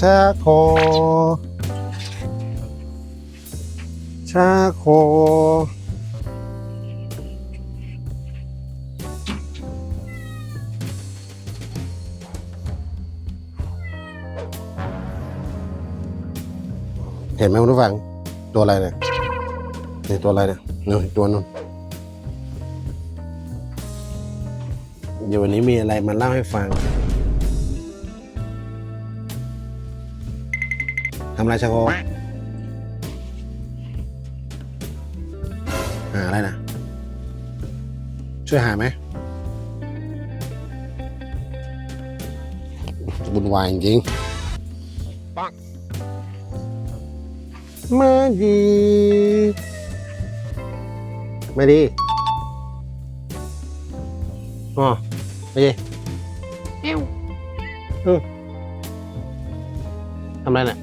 ชาโค ชาโค เห็นไหมคุณผู้ฟัง ตัวอะไรเนี่ยนี่ตัวอะไรเนี่ยนู่ตัวนู้นเดี๋ยววันนี้มีอะไรมาเล่าให้ฟัง ทำอะไรชาโคหาอะไรนะ ช่วยหาไหมบุญวายจริงๆมาดีไม่ดีอ๋อไม่ดีเอ้าอืมทำอะไรเนี่ย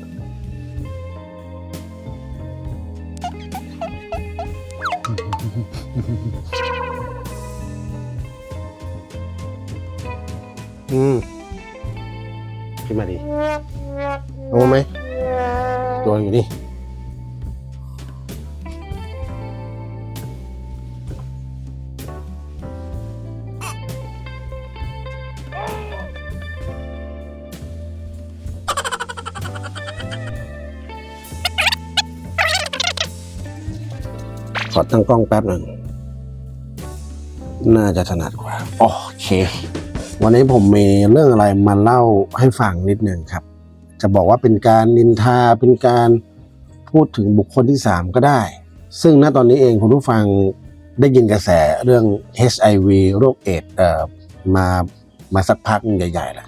อืมขึ้นมาดิเอาไหมตัวอยู่นี่ขอตั้งกล้องแป๊บหนึ่ง น่าจะถนัดกว่า โอเค วันนี้ผมมีเรื่องอะไรมาเล่าให้ฟังนิดหนึ่งครับ จะบอกว่าเป็นการนินทาเป็นการพูดถึงบุคคลที่สามก็ได้ ซึ่งณตอนนี้เองคุณผู้ฟังได้ยินกระแสเรื่อง HIV โรคเอดส์เอ่อมามาสักพักใหญ่ๆแล้ว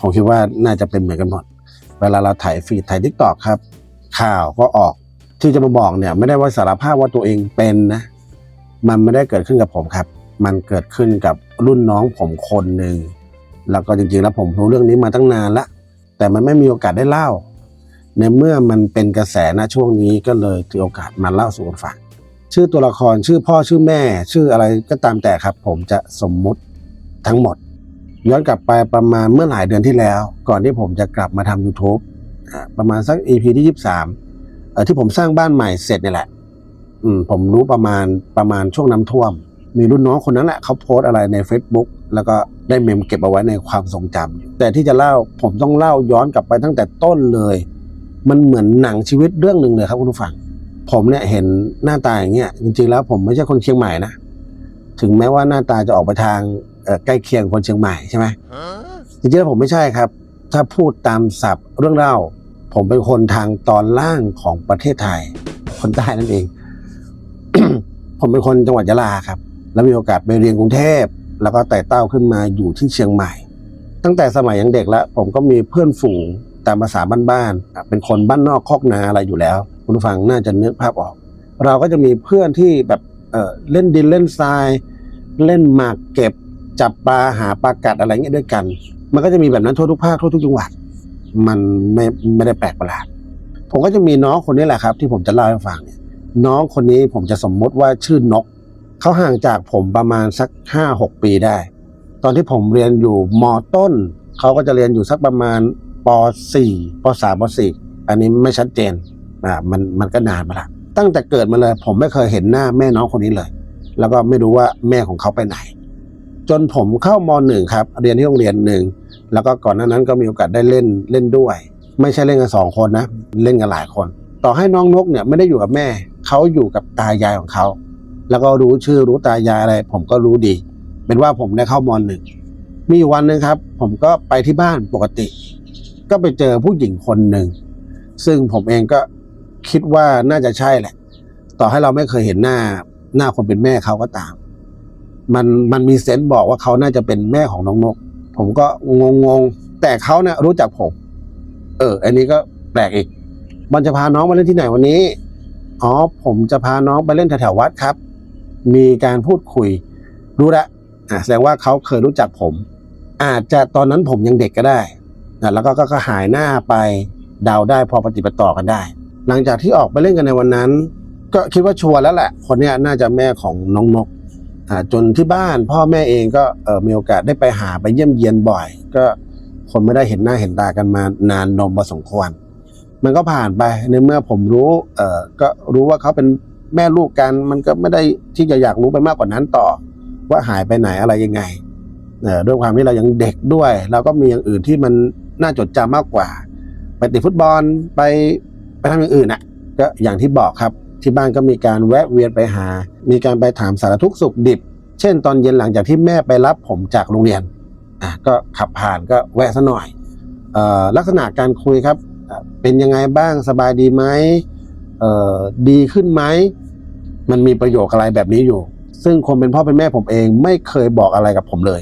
ผมคิดว่าน่าจะเป็นเหมือนกันหมด เวลาเราถ่ายฟีดถ่ายทิกตอกครับ ข่าวก็ออกที่จะมาบอกเนี่ย ไม่ได้ว่าสารภาพว่าตัวเองเป็นนะ มันไม่ได้เกิดขึ้นกับผมครับ มันเกิดขึ้นกับรุ่นน้องผมคนหนึ่งแล้วก็จริงๆแล้วผมรู้เรื่องนี้มาตั้งนานละแต่มันไม่มีโอกาสได้เล่า ในเมื่อมันเป็นกระแสณช่วงนี้ก็เลยถือโอกาสมาเล่าสู่กันฟังชื่อตัวละครชื่อพ่อชื่อแม่ ชื่ออะไรก็ตามแต่ครับ ผมจะสมมุติทั้งหมด ย้อนกลับไปประมาณเมื่อหลายเดือนที่แล้ว ก่อนที่ผมจะกลับมาทำ YouTube ประมาณสัก EP ที่ 23เอ่อที่ผมสร้างบ้านใหม่เสร็จนี่แหละ อืมผมรู้ประมาณประมาณช่วงน้ำท่วม มีรุ่นน้องคนนั้นแหละเขาโพสอะไรใน Facebook แล้วก็ได้เมมเก็บเอาไว้ในความทรงจำแต่ที่จะเล่าผมต้องเล่าย้อนกลับไปตั้งแต่ต้นเลย มันเหมือนหนังชีวิตเรื่องหนึ่งเลยครับคุณผู้ฟัง ผมเนี่ยเห็นหน้าตาอย่างเงี้ยจริงๆแล้วผมไม่ใช่คนเชียงใหม่นะถึงแม้ว่าหน้าตาจะออกไปทางใกล้เคียงคนเชียงใหม่ใช่ไหมจริงๆแล้วผมไม่ใช่ครับ ถ้าพูดตามศัพท์เรื่องเล่า ผมเป็นคนทางตอนล่างของประเทศไทย คนใต้นั่นเอง ผมเป็นคนจังหวัดยะลาครับ แล้วมีโอกาสไปเรียนกรุงเทพ แล้วก็ไต่เต้าขึ้นมาอยู่ที่เชียงใหม่ ตั้งแต่สมัยยังเด็กแล้วผมก็มีเพื่อนฝูงตามภาษาบ้านๆเป็นคนบ้านนอกคอกนาอะไรอยู่แล้ว คุณผู้ฟังน่าจะนึกภาพออก เราก็จะมีเพื่อนที่แบบเออเล่นดินเล่นทราย เล่นหมากเก็บจับปลาหาปลากัดอะไรเงี้ยด้วยกัน มันก็จะมีแบบนั้นทั่วทุกภาคทั่วทุกจังหวัด มันไม่ไม่ได้แปลกประหลาด ผมก็จะมีน้องคนนี้แหละครับ ที่ผมจะเล่าให้ฟังเนี่ยน้องคนนี้ผมจะสมมติว่าชื่อนก เขาห่างจากผมประมาณสักห้าหกปีได้ ตอนที่ผมเรียนอยู่มต้น เขาก็จะเรียนอยู่สักประมาณปสี่ปสามปสี่อันนี้ไม่ชัดเจนอ่ามันมันก็นานมาละตั้งแต่เกิดมาเลย ผมไม่เคยเห็นหน้าแม่น้องคนนี้เลย แล้วก็ไม่รู้ว่าแม่ของเขาไปไหน จนผมเข้ามหนึ่งครับ เรียนที่โรงเรียนหนึ่งแล้วก็ก่อนหน้านั้นก็มีโอกาสได้เล่นเล่นด้วย ไม่ใช่เล่นกันสองคนนะ เล่นกันหลายคน ต่อให้น้องนกเนี่ยไม่ได้อยู่กับแม่ เขาอยู่กับตายายของเขา แล้วก็รู้ชื่อรู้ตายายอะไร ผมก็รู้ดี เป็นว่าผมได้เข้ามอนหนึ่งมีวันหนึ่งครับ ผมก็ไปที่บ้านปกติ ก็ไปเจอผู้หญิงคนหนึ่งซึ่งผมเองก็คิดว่าน่าจะใช่แหละ ต่อให้เราไม่เคยเห็นหน้าหน้าคนเป็นแม่เขาก็ตาม มันมันมีเซนส์บอกว่าเขาน่าจะเป็นแม่ของน้องนก ผมก็งงงแต่เขาเนี่ยรู้จักผม เออ อันนี้ก็แปลกอีกมันจะพาน้องมาเล่นที่ไหนวันนี้ อ๋อ ผมจะพาน้องไปเล่นแถวๆวัดครับ มีการพูดคุยรู้ละอะแสดงว่าเขาเคยรู้จักผม อาจจะตอนนั้นผมยังเด็กก็ได้นะแล้วก็ก็ก็หายหน้าไปเดาได้พอปฏิบัติต่อกันได้ หลังจากที่ออกไปเล่นกันในวันนั้น ก็คิดว่าชัวร์แล้วแหละ คนนี้น่าจะแม่ของน้องนกอ่าจนที่บ้านพ่อแม่เองก็เออมีโอกาสได้ไปหาไปเยี่ยมเยียนบ่อย ก็คนไม่ได้เห็นหน้าเห็นตากันมานานนมพอสมควรมันก็ผ่านไปในเมื่อผมรู้เออก็รู้ว่าเขาเป็น แม่ลูกกันมันก็ไม่ได้ที่จะอยากรู้ไปมากกว่านั้นต่อ ว่าหายไปไหนอะไรยังไงเอ่อด้วยความที่เรายังเด็กด้วย เราก็มีอย่างอื่นที่มันน่าจดจำมากกว่า ไปติดฟุตบอลไปไปทำอย่างอื่นอะก็อย่างที่บอกครับที่บ้านก็มีการแวะเวียนไปหา มีการไปถามสารทุกข์สุขดิบ เช่น ตอนเย็นหลังจากที่แม่ไปรับผมจากโรงเรียนอะก็ขับผ่านก็แวะซะหน่อยออลักษณะการคุยครับเป็นยังไงบ้างสบายดีไหม ดีขึ้นไหมมันมีประโยคอะไรแบบนี้อยู่ ซึ่งคนเป็นพ่อเป็นแม่ผมเองไม่เคยบอกอะไรกับผมเลย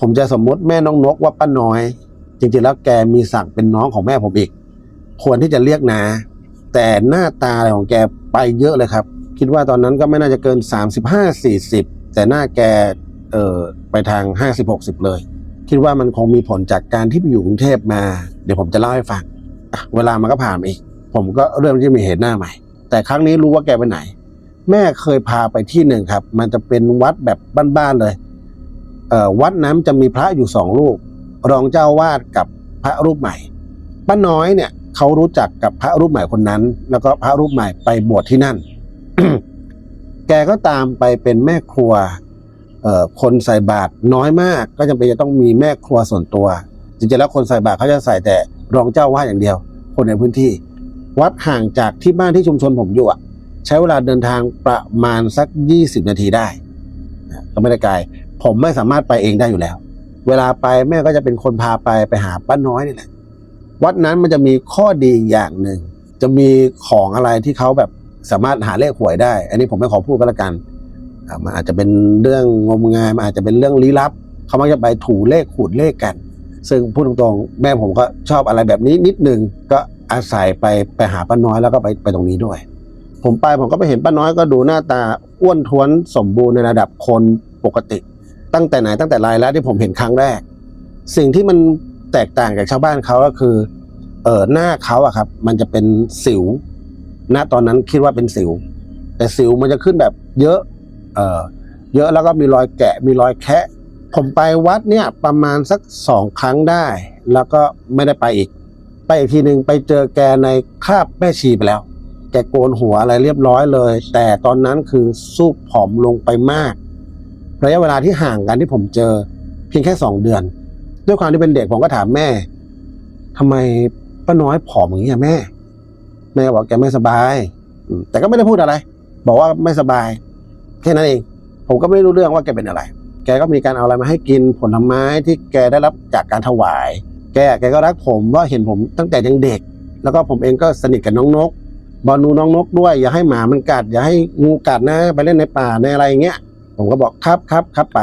ผมจะสมมติแม่น้องนกว่าป้าน้อย จริงๆแล้วแกมีศักดิ์เป็นน้องของแม่ผมอีก ควรที่จะเรียกนาแต่หน้าตาอะไรของแกไปเยอะเลยครับ คิดว่าตอนนั้นก็ไม่น่าจะเกิน 35 40 แต่หน้าแกเออไปทาง 50 60 เลย คิดว่ามันคงมีผลจากการที่ไปอยู่กรุงเทพมา เดี๋ยวผมจะเล่าให้ฟังเวลามันก็ผ่านอีก ผมก็เริ่มที่มีเหตุหน้าใหม่ แต่ครั้งนี้รู้ว่าแกไปไหน แม่เคยพาไปที่หนึ่งครับ มันจะเป็นวัดแบบบ้านๆเลยเวัดนั้นจะมีพระอยู่สองรูป รองเจ้าวาดกับพระรูปใหม่ป้าน้อยเนี่ยเขารู้จักกับพระรูปใหม่คนนั้น แล้วก็พระรูปใหม่ไปบวชที่นั่น แกก็ตามไปเป็นแม่ครัวคนใส่บาตรน้อยมาก ก็จำเป็นจะต้องมีแม่ครัวส่วนตัวจริงๆแล้วคนใส่บาตรเขาจะใส่แต่รองเจ้าวาดอย่างเดียว คนในพื้นที่ วัดห่างจากที่บ้านที่ชุมชนผมอยู่อะใช้เวลาเดินทางประมาณสัก 20 นาทีได้ก็ไม่ได้ไกลผมไม่สามารถไปเองได้อยู่แล้ว เวลาไปแม่ก็จะเป็นคนพาไปไปหาป้าน้อยนี่แหละวัดนั้นมันจะมีข้อดีอย่างหนึ่ง จะมีของอะไรที่เขาแบบสามารถหาเลขหวยได้ อันนี้ผมไม่ขอพูดก็แล้วกันมันอาจจะเป็นเรื่องงมงายมันอาจจะเป็นเรื่องลี้ลับ เขามักจะไปถูเลขขูดเลขกัน ซึ่งพูดตรงๆ แม่ผมก็ชอบอะไรแบบนี้นิดนึงก็ อาศัยไปไปหาป้าน้อยแล้วก็ไปไปตรงนี้ด้วย ผมไปผมก็ไปเห็นป้าน้อยก็ดูหน้าตาอ้วนท้วนสมบูรณ์ในระดับคนปกติ ตั้งแต่ไหนตั้งแต่รายแล้วที่ผมเห็นครั้งแรก สิ่งที่มันแตกต่างจากชาวบ้านเขาก็คือเออหน้าเขาอะครับ มันจะเป็นสิว ณตอนนั้นคิดว่าเป็นสิว แต่สิวมันจะขึ้นแบบเยอะเออเยอะแล้วก็มีรอยแกะมีรอยแคะผมไปวัดเนี่ยประมาณสักสองครั้งได้ แล้วก็ไม่ได้ไปอีก ไปอีกทีหนึ่งไปเจอแกในคาบแม่ชีไปแล้ว แกโกนหัวอะไรเรียบร้อยเลย แต่ตอนนั้นคือสูบผอมลงไปมากระยะเวลาที่ห่างกันที่ผมเจอ เพียงแค่สองเดือน ด้วยความที่เป็นเด็กผมก็ถามแม่ทำไมป้าน้อยผอมอย่างนี้แม่ แม่บอกแกไม่สบาย แต่ก็ไม่ได้พูดอะไร บอกว่าไม่สบาย แค่นั้นเอง ผมก็ไม่รู้เรื่องว่าแกเป็นอะไร แกก็มีการเอาอะไรมาให้กินผลไม้ที่แกได้รับจากการถวาย กแกก็รักผมว่าเห็นผมตั้งแต่ยังเด็ก แล้วก็ผมเองก็สนิทกับน้องนกบอลนูน้องนกด้วย อย่าให้หมามันกัด อย่าให้งูกัดนะ ไปเล่นในป่าในอะไรอย่างเงี้ย ผมก็บอกครับครับครับไป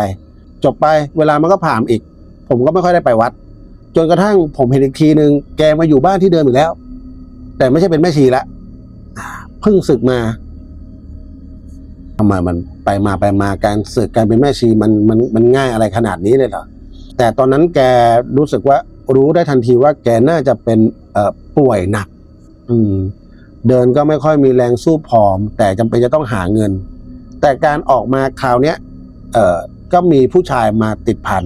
จบไปเวลามันก็ผ่านอีก ผมก็ไม่ค่อยได้ไปวัด จนกระทั่งผมเห็นอีกทีหนึ่งแกมาอยู่บ้านที่เดิมอีกแล้ว แต่ไม่ใช่เป็นแม่ชีละเพิ่งศึกมาทำไมมันไปมาไปมาการศึกการเป็นแม่ชีมันมันมันง่ายอะไรขนาดนี้เลยเหรอแต่ตอนนั้นแกรู้สึกว่า รู้ได้ทันทีว่าแกน่าจะเป็นเอ่อป่วยหนักอืมเดินก็ไม่ค่อยมีแรงสู้ผอม แต่จำเป็นจะต้องหาเงิน แต่การออกมาคราวเนี้ยเออก็มีผู้ชายมาติดพัน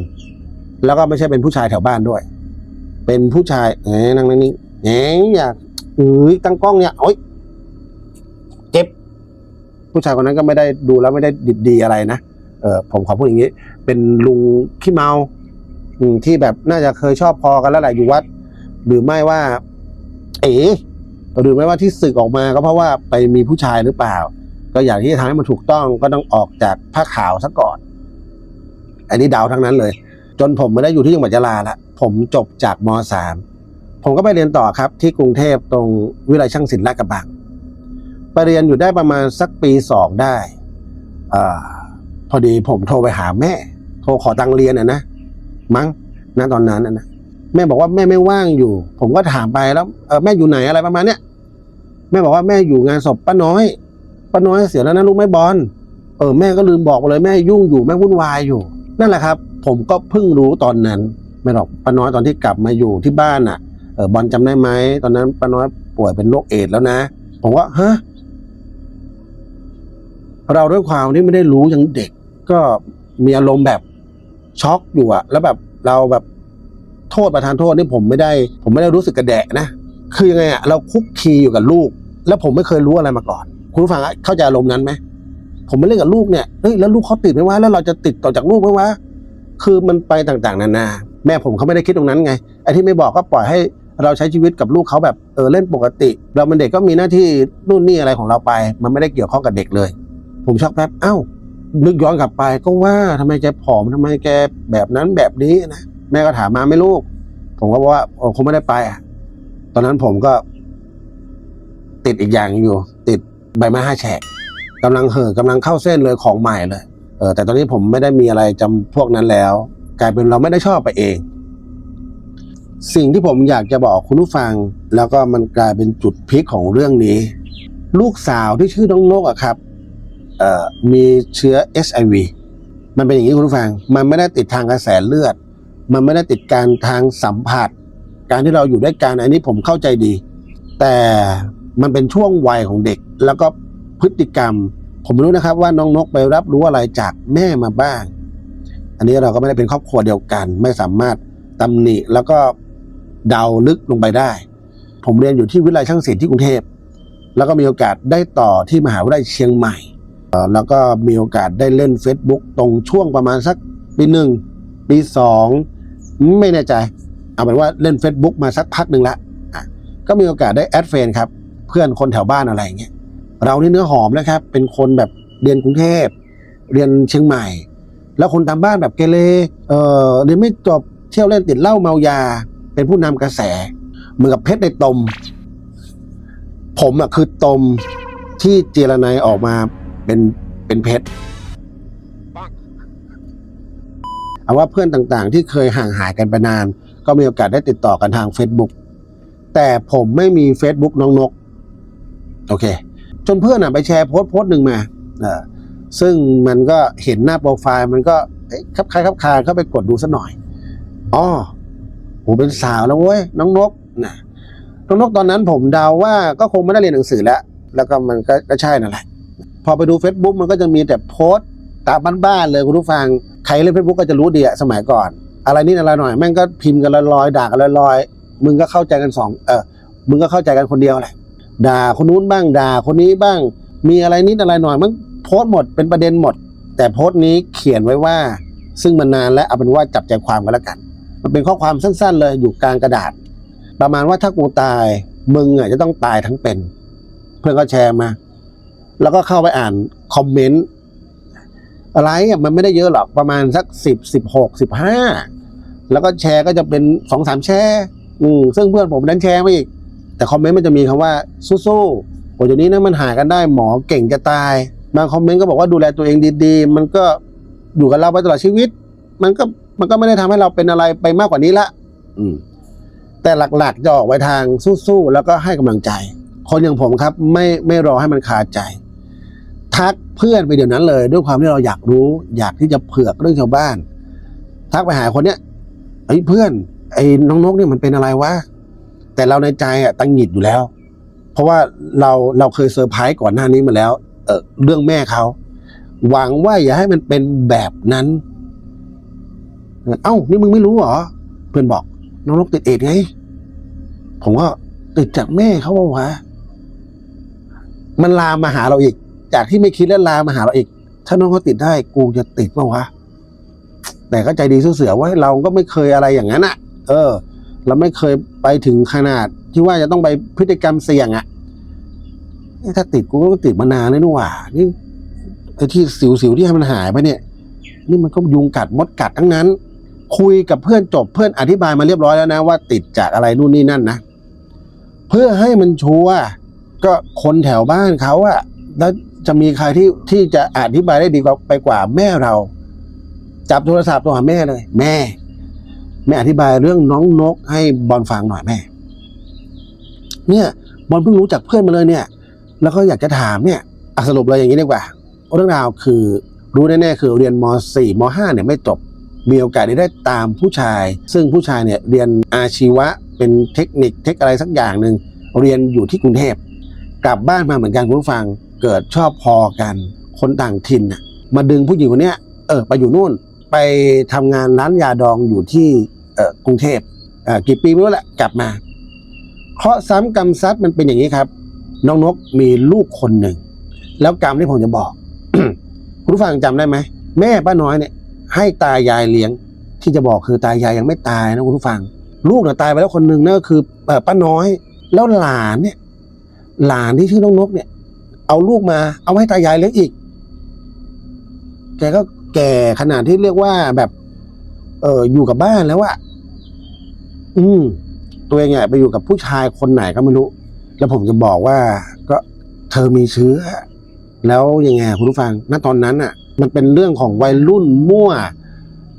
แล้วก็ไม่ใช่เป็นผู้ชายแถวบ้านด้วย เป็นผู้ชายเอ้นั่งนั่งนี่เอ้อยากเอ้ยตั้งกล้องเนี่ยโอ๊ยเจ็บ ผู้ชายคนนั้นก็ไม่ได้ดูแล้วไม่ได้ดิบดีอะไรนะเออผมขอพูดอย่างนี้ เป็นลุงขี้เมา อืมที่แบบน่าจะเคยชอบพอกันแล้วแหละอยู่วัด หรือไม่ว่า เอ๋หรือไม่ว่าที่สึกออกมาก็เพราะว่าไปมีผู้ชายหรือเปล่า ก็อยากที่จะทำให้มันถูกต้องก็ต้องออกจากผ้าขาวซะก่อน อันนี้เดาทั้งนั้นเลย จนผมไม่ได้อยู่ที่จังหวัดยะลาละผมจบจากมสามผมก็ไปเรียนต่อครับ ที่กรุงเทพตรงวิทยาลัยช่างศิลป์ลาดกระบังไปเรียนอยู่ได้ประมาณสักปีสองได้อพอดีผมโทรไปหาแม่ โทรขอตังเรียนอะนะ มั้งณตอนนั้นน่ะแม่บอกว่าแม่ไม่ว่างอยู่ ผมก็ถามไปแล้วเออแม่อยู่ไหนอะไรประมาณเนี้ยแม่บอกว่าแม่อยู่งานศพป้าน้อยป้าน้อยเสียแล้วนะลูกไม่บอลเออแม่ก็ลืมบอกเลยแม่ยุ่งอยู่แม่วุ่นวายอยู่ นั่นแหละครับ ผมก็เพิ่งรู้ตอนนั้นไม่หรอกป้าน้อยตอนที่กลับมาอยู่ที่บ้านอะเออบอลจำได้ไหมตอนนั้นป้าน้อยป่วยเป็นโรคเอดส์แล้วนะ ผมว่าฮะเราด้วยความที่ไม่ได้รู้ยังเด็กก็มีอารมณ์แบบ ช็อกอยู่อะแล้วแบบเราแบบโทษประทานโทษนี่ผมไม่ได้ ผมไม่ได้รู้สึกกระแดะนะ คือยังไงอะเราคุกคีอยู่กับลูก แล้วผมไม่เคยรู้อะไรมาก่อน คุณผู้ฟังเข้าใจอารมณ์นั้นไหมผมไม่เล่นกับลูกเนี่ยเฮ้ยแล้วลูกเขาติดไหมวะแล้วเราจะติดต่อจากลูกไหมวะคือมันไปต่างๆ นานา แม่ผมเขาไม่ได้คิดตรงนั้นไงไอ้ที่ไม่บอกก็ปล่อยให้เราใช้ชีวิตกับลูกเขาแบบเออเล่นปกติ เราเป็นเด็กก็มีหน้าที่นู่นนี่อะไรของเราไป มันไม่ได้เกี่ยวข้องกับเด็กเลย ผมช็อกแป๊บเอ้า นึกย้อนกลับไปก็ว่าทำไมแกผอมทำไมแกแบบนั้นแบบนี้นะแม่ก็ถามมาไม่ลูก ผมก็บอกว่าโอ้คงไม่ได้ไปอะ ตอนนั้นผมก็ ติดอีกอย่างอยู่ ติดใบไม้ห้าแฉกกำลังเห่อกำลังเข้าเส้นเลยของใหม่เลยเออแต่ตอนนี้ผมไม่ได้มีอะไรจำพวกนั้นแล้ว กลายเป็นเราไม่ได้ชอบไปเอง สิ่งที่ผมอยากจะบอกคุณผู้ฟัง แล้วก็มันกลายเป็นจุดพลิกของเรื่องนี้ ลูกสาวที่ชื่อน้องนกอะครับ มีเชื้อ HIV มันเป็นอย่างนี้คุณผู้ฟัง มันไม่ได้ติดทางกระแสเลือด มันไม่ได้ติดการทางสัมผัส การที่เราอยู่ด้วยกันอันนี้ผมเข้าใจดี แต่มันเป็นช่วงวัยของเด็ก แล้วก็พฤติกรรม ผมไม่รู้นะครับว่าน้องนกไปรับรู้อะไรจากแม่มาบ้าง อันนี้เราก็ไม่ได้เป็นครอบครัวเดียวกัน ไม่สามารถตำหนิแล้วก็เดาลึกลงไปได้ ผมเรียนอยู่ที่วิทยาลัยช่างศิลป์ที่กรุงเทพแล้วก็มีโอกาสได้ต่อที่มหาวิทยาลัยเชียงใหม่ แล้วก็มีโอกาสได้เล่น Facebook ตรงช่วงประมาณสักปีหนึ่งปีสองไม่แน่ใจ เอาเป็นว่าเล่น Facebook มาสักพักหนึ่งละก็มีโอกาสได้แอดเฟนครับ เพื่อนคนแถวบ้านอะไรอย่างเงี้ยเรานี่เนื้อหอมนะครับ เป็นคนแบบเรียนกรุงเทพ เรียนเชียงใหม่ แล้วคนตามบ้านแบบเกเรเออเรียนไม่จบเที่ยวเล่นติดเหล้าเมายา เป็นผู้นำกระแส เหมือนกับเพชรในตม ผมอะคือตมที่เจรนายออกมา เป็นเป็นเพชรเอาว่าเพื่อนต่างๆ ที่เคยห่างหายกันไปนาน ก็มีโอกาสได้ติดต่อกันทาง Facebook แต่ผมไม่มี Facebook น้องนก โอเค จนเพื่อนอะไปแชร์โพสต์โพสต์หนึ่งมาเออซึ่งมันก็เห็นหน้าโปรไฟล์มันก็เอ๊ะคับคล้ายคับคาเข้าไปกดดูสักหน่อยอ๋อโหเป็นสาวแล้วเว้ยน้องนกนะน้องนกตอนนั้นผมเดาว่าก็คงไม่ได้เรียนหนังสือแล้ว แล้วก็มันก็ก็ใช่นั่นแหละพ อไปดู Facebook มันก็จะมีแต่โพสต์ตามบ้านๆเลยคุณผู้ฟังใครเล่น Facebook ก็จะรู้ดีอะสมัยก่อน อะไรนิดอะไรหน่อยแม่งก็พิมพ์กันลอยๆด่ากันลอยๆมึงก็เข้าใจกันสองเออมึงก็เข้าใจกันคนเดียวแหละด่าคนนู้นบ้างด่าคนนี้บ้าง มีอะไรนิดอะไรหน่อยมันโพสต์หมดเป็นประเด็นหมด แต่โพสต์นี้เขียนไว้ว่า ซึ่งมันนานแล้วเอาเป็นว่าจับใจความกันแล้วกัน มันเป็นข้อความสั้นๆ เลยอยู่กลางกระดาษ ประมาณว่าถ้ากูตายมึงอะจะต้องตายทั้งเป็น เพื่อนก็แชร์มา แล้วก็เข้าไปอ่านคอมเมนต์อะไรอะมันไม่ได้เยอะหรอกประมาณสักสิบสิบหกสิบห้าแล้วก็แชร์ก็จะเป็นสองสามแชร์อืมซึ่งเพื่อนผมนั้นแชร์มาอีก แต่คอมเมนต์มันจะมีคำว่าสู้ๆโอ้เดี๋ยวนี้นะมันหากันได้หมอเก่งจะตายบางคอมเมนต์ก็บอกว่าดูแลตัวเองดีๆ มันก็อยู่กับเราไปตลอดชีวิต มันก็มันก็ไม่ได้ทำให้เราเป็นอะไรไปมากกว่านี้ละอืมแต่หลักๆจะออกไปทางสู้ๆแล้วก็ให้กำลังใจ คนอย่างผมครับ ไม่ไม่รอให้มันคาใจ ทักเพื่อนไปเดี๋ยวนั้นเลย ด้วยความที่เราอยากรู้ อยากที่จะเผือกเรื่องชาวบ้าน ทักไปหาคนเนี้ยไอ้เพื่อน ไอ้น้องนกเนี่ยมันเป็นอะไรวะแต่เราในใจอะตังหงิดอยู่แล้ว เพราะว่าเราเราเคยเซอร์ไพรส์ก่อนหน้านี้มาแล้ว เออเรื่องแม่เขาหวังว่าอย่าให้มันเป็นแบบนั้น เอ้า นี่มึงไม่รู้เหรอ เพื่อนบอก น้องนกติดเอดไง ผมก็ติดจากแม่เขาว่าวะมันลามมาหาเราอีก จากที่ไม่คิดแล้วลามมาหาเราอีก ถ้าน้องเขาติดได้กูจะติดป่าวะแต่ก็ใจดีสู้เสือไว้ยเราก็ไม่เคยอะไรอย่างนั้นอะเออ เราไม่เคยไปถึงขนาดที่ว่าจะต้องไปพฤติกรรมเสี่ยงอะเอ๊ะถ้าติดกูก็ติดมานานเลยนี่หว่านี่ไอ้ที่สิวๆที่ให้มันหายไปเนี่ย นี่มันก็ยุงกัดมดกัดทั้งนั้น คุยกับเพื่อนจบเพื่อนอธิบายมาเรียบร้อยแล้วนะว่าติดจากอะไรนู่นนี่นั่นนะเพื่อให้มันชัวร์ก็คนแถวบ้านเขาอะแล้ว จะมีใครที่ที่จะอธิบายได้ดีกว่าไปกว่าแม่เรา จับโทรศัพท์โทรหาแม่เลย แม่ แม่อธิบายเรื่องน้องนกให้บอลฟังหน่อยแม่ เนี่ยบอลเพิ่งรู้จากเพื่อนมาเลยเนี่ย แล้วก็อยากจะถามเนี่ยอสรุปเลยอย่างนี้ดีกว่า เรื่องราวคือรู้แน่ๆคือเรียนม .4 ม .5 เนี่ยไม่จบมีโอกาสได้ตามผู้ชาย ซึ่งผู้ชายเนี่ยเรียนอาชีวะเป็นเทคนิคเทคอะไรสักอย่างหนึ่งเรียนอยู่ที่กรุงเทพกลับบ้านมาเหมือนกันคุณผู้ฟัง เกิดชอบพอกัน คนต่างถิ่นน่ะมาดึงผู้หญิงคนเนี้ยเออไปอยู่นู่นไปทำงานร้านยาดองอยู่ที่เออกรุงเทพอ่ากี่ปีไม่รู้แหละกลับมาเคราะซ้ำกรรมซัดมันเป็นอย่างนี้ครับ น้องนกมีลูกคนหนึ่ง แล้วกรรมที่ผมจะบอกคุณผู้ฟังจำได้ไหมแม่ป้าน้อยเนี่ย ให้ตายายเลี้ยง ที่จะบอกคือตายายยังไม่ตายนะคุณผู้ฟัง ลูกน่ะตายไปแล้วคนหนึ่งนั่นก็คือเอ่อป้าน้อย แล้วหลานเนี่ย หลานที่ชื่อน้องนกเนี่ย เอาลูกมาเอาให้ตายายเลี้ยงอีก แกก็แก่ขนาดที่เรียกว่าแบบ เอออยู่กับบ้านแล้วอะอืม ตัวเองเนี่ยไปอยู่กับผู้ชายคนไหนก็ไม่รู้ แล้วผมจะบอกว่า ก็เธอมีเชื้อ แล้วยังไงคุณผู้ฟัง ณ ตอนนั้นอะมันเป็นเรื่องของวัยรุ่นมั่ว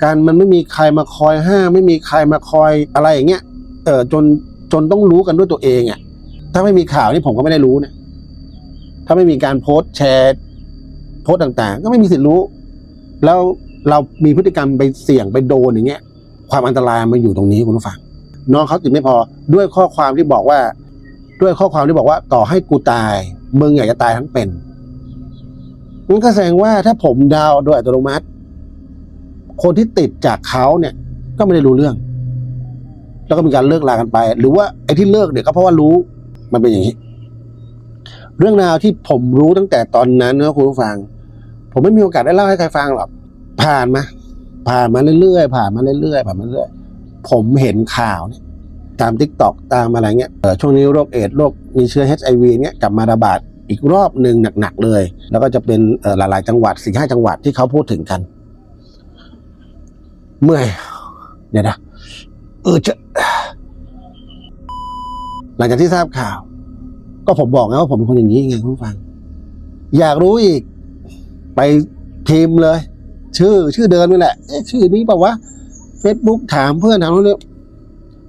การมันไม่มีใครมาคอยห้ามไม่มีใครมาคอยอะไรอย่างเงี้ย เออจนจนต้องรู้กันด้วยตัวเองอะถ้าไม่มีข่าวนี่ผมก็ไม่ได้รู้นะ ถ้าไม่มีการโพสต์แชร์ โพสต์ต่างๆ ก็ไม่มีสิทธิ์รู้ แล้วเรามีพฤติกรรมไปเสี่ยงไปโดนอย่างเงี้ย ความอันตรายมันอยู่ตรงนี้คุณผู้ฟังน้องเขาติดไม่พอด้วยข้อความที่บอกว่า ด้วยข้อความที่บอกว่า ต่อให้กูตายมึงอยากจะตายทั้งเป็นนั่นก็แสดงว่าถ้าผมดาวโดยอัตโนมัติ คนที่ติดจากเขาเนี่ย ก็ไม่ได้รู้เรื่อง แล้วก็มีการเลิกลากันไป หรือว่าไอ้ที่เลิกเนี่ยก็เพราะว่ารู้มันเป็นอย่างนี้ เรื่องราวที่ผมรู้ตั้งแต่ตอนนั้นนะคุณผู้ฟัง ผมไม่มีโอกาสได้เล่าให้ใครฟังหรอกผ่านมาผ่านมาเรื่อยๆผ่านมาเรื่อยๆผ่านมาเรื่อยๆผมเห็นข่าวเนี่ยตามทิกตอกตามอะไรเงี้ยช่วงนี้โรคเอดส์โรคมีเชื้อ HIV เนี่ยกลับมาระบาดอีกรอบหนึ่งหนักๆเลย แล้วก็จะเป็นหลายๆจังหวัดสี่ห้าจังหวัดที่เขาพูดถึงกัน เมื่อยเดี๋ยนะเออจะหลังจากที่ทราบข่าว ก็ผมบอกไงว่าผมเป็นคนอย่างนี้ไงคุณผู้ฟัง อยากรู้อีก ไปพิมพ์เลย ชื่อ ชื่อเดิมนี่แหละเอ๊ะชื่อนี้เปล่าวะเฟซบุ๊กถามเพื่อนถามเรื่อง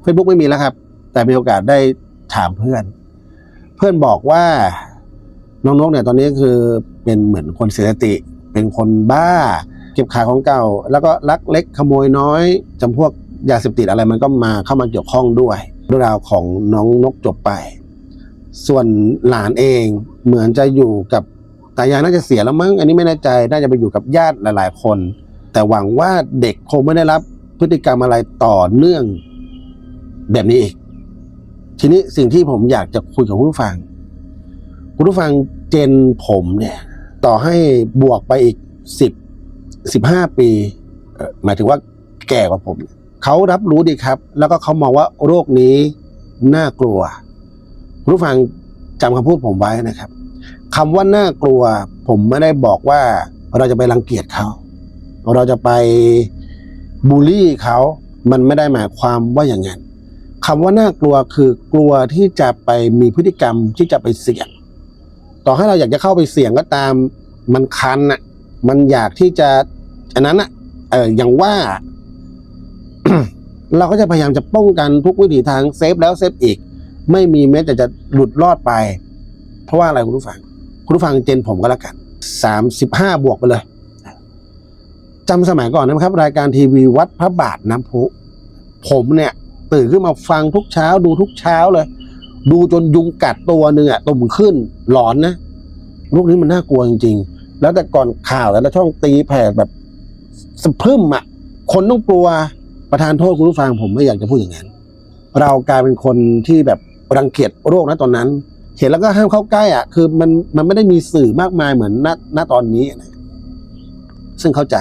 เฟซบุ๊กไม่มีแล้วครับ แต่มีโอกาสได้ถามเพื่อน เพื่อนบอกว่าน้องนกเนี่ยตอนนี้คือเป็นเหมือนคนเสียสติ เป็นคนบ้า เก็บขายของเก่า แล้วก็ลักเล็กขโมยน้อยจำพวกยาเสพติดอะไรมันก็มาเข้ามาเกี่ยวข้องด้วยเรื่องราวของน้องนกจบไป ส่วนหลานเองเหมือนจะอยู่กับตายายน่าจะเสียแล้วมั้งอันนี้ไม่แน่ใจน่าจะไปอยู่กับญาติหลาย ๆ คน แต่หวังว่าเด็กคงไม่ได้รับพฤติกรรมอะไรต่อเนื่องแบบนี้อีก ทีนี้สิ่งที่ผมอยากจะคุยกับคุณผู้ฟัง คุณผู้ฟังเจนผมเนี่ย ต่อให้บวกไปอีกสิบสิบห้าปีหมายถึงว่าแก่กว่าผม เขารับรู้ดีครับ แล้วก็เขามองว่าโรคนี้น่ากลัว ผู้ฟังจำคำพูดผมไว้นะครับคำว่าน่ากลัว ผมไม่ได้บอกว่าเราจะไปรังเกียจเขา เราจะไปบูลลี่เขา มันไม่ได้หมายความว่าอย่างนั้นคำว่าน่ากลัวคือกลัวที่จะไปมีพฤติกรรมที่จะไปเสี่ยง ต่อให้เราอยากจะเข้าไปเสี่ยงก็ตาม มันคันอะมันอยากที่จะอันนั้นอะเอออย่างว่า เราก็จะพยายามจะป้องกันทุกวิถีทางเซฟแล้วเซฟอีก ไม่มีแม้แต่จะหลุดรอดไป เพราะว่าอะไรคุณผู้ฟัง คุณผู้ฟังเจนผมก็แล้วกันสามสิบห้าบวกไปเลยจำสมัยก่อนนะครับ รายการทีวีวัดพระบาทน้ำพุผมเนี่ยตื่นขึ้นมาฟังทุกเช้า ดูทุกเช้าเลย ดูจนยุงกัดตัวหนึ่งอะตุ่มขึ้นหลอนนะลูกนี้มันน่ากลัวจริง ๆ แล้วแต่ก่อนข่าวแต่ละช่องตีแผ่แบบสะพรึมอะคนต้องกลัวประธานโทษคุณผู้ฟังผมไม่อยากจะพูดอย่างนั้น เรากลายเป็นคนที่แบบ รังเกียจโรคนะตอนนั้น เห็นแล้วก็ห้ามเข้าใกล้อะ คือมันมันไม่ได้มีสื่อมากมายเหมือนณณตอนนี้นะซึ่งเข้าใจ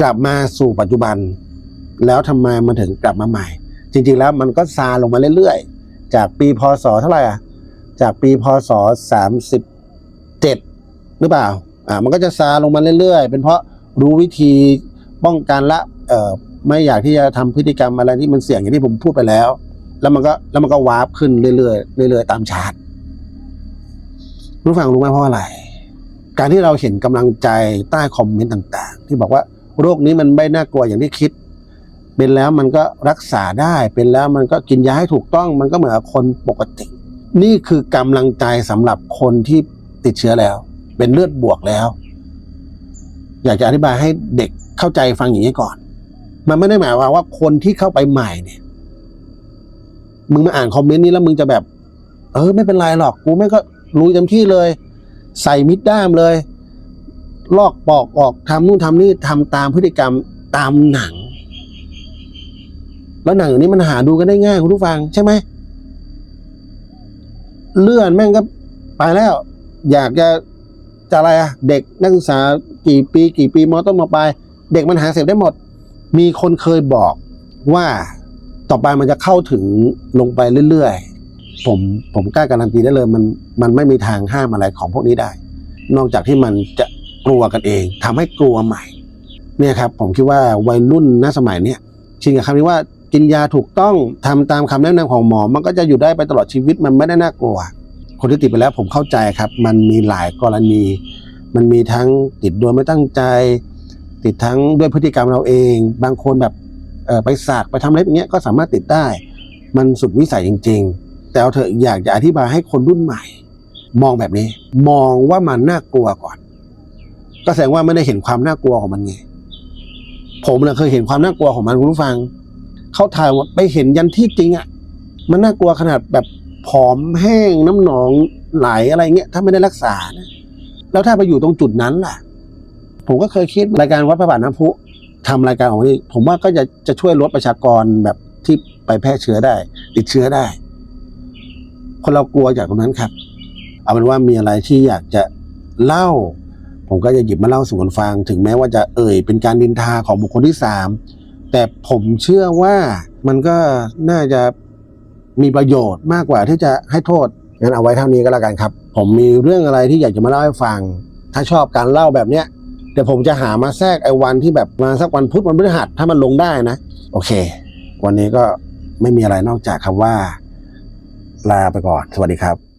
กลับมาสู่ปัจจุบัน แล้วทำไมมันถึงกลับมาใหม่ จริง ๆ แล้วมันก็ซาลงมาเรื่อยๆ จากปีพศเท่าไหร่อะจากปีพศสามสิบเจ็ดหรือเปล่าอ่า มันก็จะซาลงมาเรื่อยๆ เป็นเพราะรู้วิธีป้องกันละ เอ่อไม่อยากที่จะทำพฤติกรรมอะไรที่มันเสี่ยงอย่างที่ผมพูดไปแล้ว แล้วมันก็แล้วมันก็วาร์ปขึ้นเรื่อยๆเรื่อยๆตามชาร์ตรู้ฟังรู้ไหมเพราะอะไร การที่เราเห็นกำลังใจใต้คอมเมนต์ต่างๆ ที่บอกว่าโรคนี้มันไม่น่ากลัวอย่างที่คิด เป็นแล้วมันก็รักษาได้ เป็นแล้วมันก็กินยาให้ถูกต้อง มันก็เหมือนคนปกติ นี่คือกำลังใจสำหรับคนที่ติดเชื้อแล้ว เป็นเลือดบวกแล้ว อยากจะอธิบายให้เด็กเข้าใจฟังอย่างนี้ก่อน มันไม่ได้หมายความว่าคนที่เข้าไปใหม่เนี่ย มึงมาอ่านคอมเมนต์นี้แล้วมึงจะแบบ เออ ไม่เป็นไรหรอกกูไม่ก็ลุยเต็มที่เลย ใส่มิดด้ามเลย ลอกปอกออกทำนู่นทำนี่ทำตามพฤติกรรมตามหนัง แล้วหนังอย่างนี้มันหาดูกันได้ง่ายคุณผู้ฟังใช่ไหมเลื่อนแม่งก็ไปแล้ว อยากจะจะอะไรอะเด็กนักศึกษากี่ปี กี่ปีมอต้นมอปลายเด็กมันหาเสพได้หมด มีคนเคยบอกว่า ต่อไปมันจะเข้าถึงลงไปเรื่อยๆ ผมผมกล้าการันตีได้เลยมันมันไม่มีทางห้ามอะไรของพวกนี้ได้ นอกจากที่มันจะกลัวกันเองทำให้กลัวใหม่ เนี่ยครับผมคิดว่าวัยรุ่นณสมัยเนี้ยชินกับคำนี้ว่ากินยาถูกต้องทำตามคำแนะนำของหมอ มันก็จะอยู่ได้ไปตลอดชีวิตมันไม่ได้น่ากลัว คนที่ติดไปแล้วผมเข้าใจครับ มันมีหลายกรณี มันมีทั้งติดโดยไม่ตั้งใจ ติดทั้งด้วยพฤติกรรมเราเอง บางคนแบบ ไปสากไปทำอะไรอย่างเงี้ยก็สามารถติดได้ มันสุดวิสัยจริง ๆ แต่เอาเถอะอยากจะอธิบายให้คนรุ่นใหม่ มองแบบนี้ มองว่ามันน่ากลัวก่อน ก็แสดงว่าไม่ได้เห็นความน่ากลัวของมันไงผมเนี่ยเคยเห็นความน่ากลัวของมันคุณผู้ฟัง เขาถ่ายไปเห็นยันที่จริงอะ่ะ มันน่ากลัวขนาดแบบผอมแห้งน้ำหนองไหลอะไรเงี้ยถ้าไม่ได้รักษานะแล้วถ้าไปอยู่ตรงจุดนั้นล่ะ ผมก็เคยคิดรายการวัดพระบาทน้ำพุ ทำรายการของนี้ผมว่าก็จะจะช่วยลดประชากรแบบที่ไปแพร่เชื้อได้ ติดเชื้อได้ คนเรากลัวจากตรงนั้นครับ เอาเป็นว่ามีอะไรที่อยากจะเล่า ผมก็จะหยิบมาเล่าสู่กันฟัง ถึงแม้ว่าจะเอ่ย เป็นการดินทาของบุคคลที่สามแต่ผมเชื่อว่ามันก็น่าจะมีประโยชน์มากกว่าที่จะให้โทษงั้นเอาไว้เท่านี้ก็แล้วกันครับ ผมมีเรื่องอะไรที่อยากจะมาเล่าให้ฟัง ถ้าชอบการเล่าแบบเนี้ย เดี๋ยวผมจะหามาแทรกไอ้วันที่แบบมาสักวันพุธวันพฤหัสถ้ามันลงได้นะ โอเค วันนี้ก็ไม่มีอะไรนอกจากคำว่า ลาไปก่อน สวัสดีครับ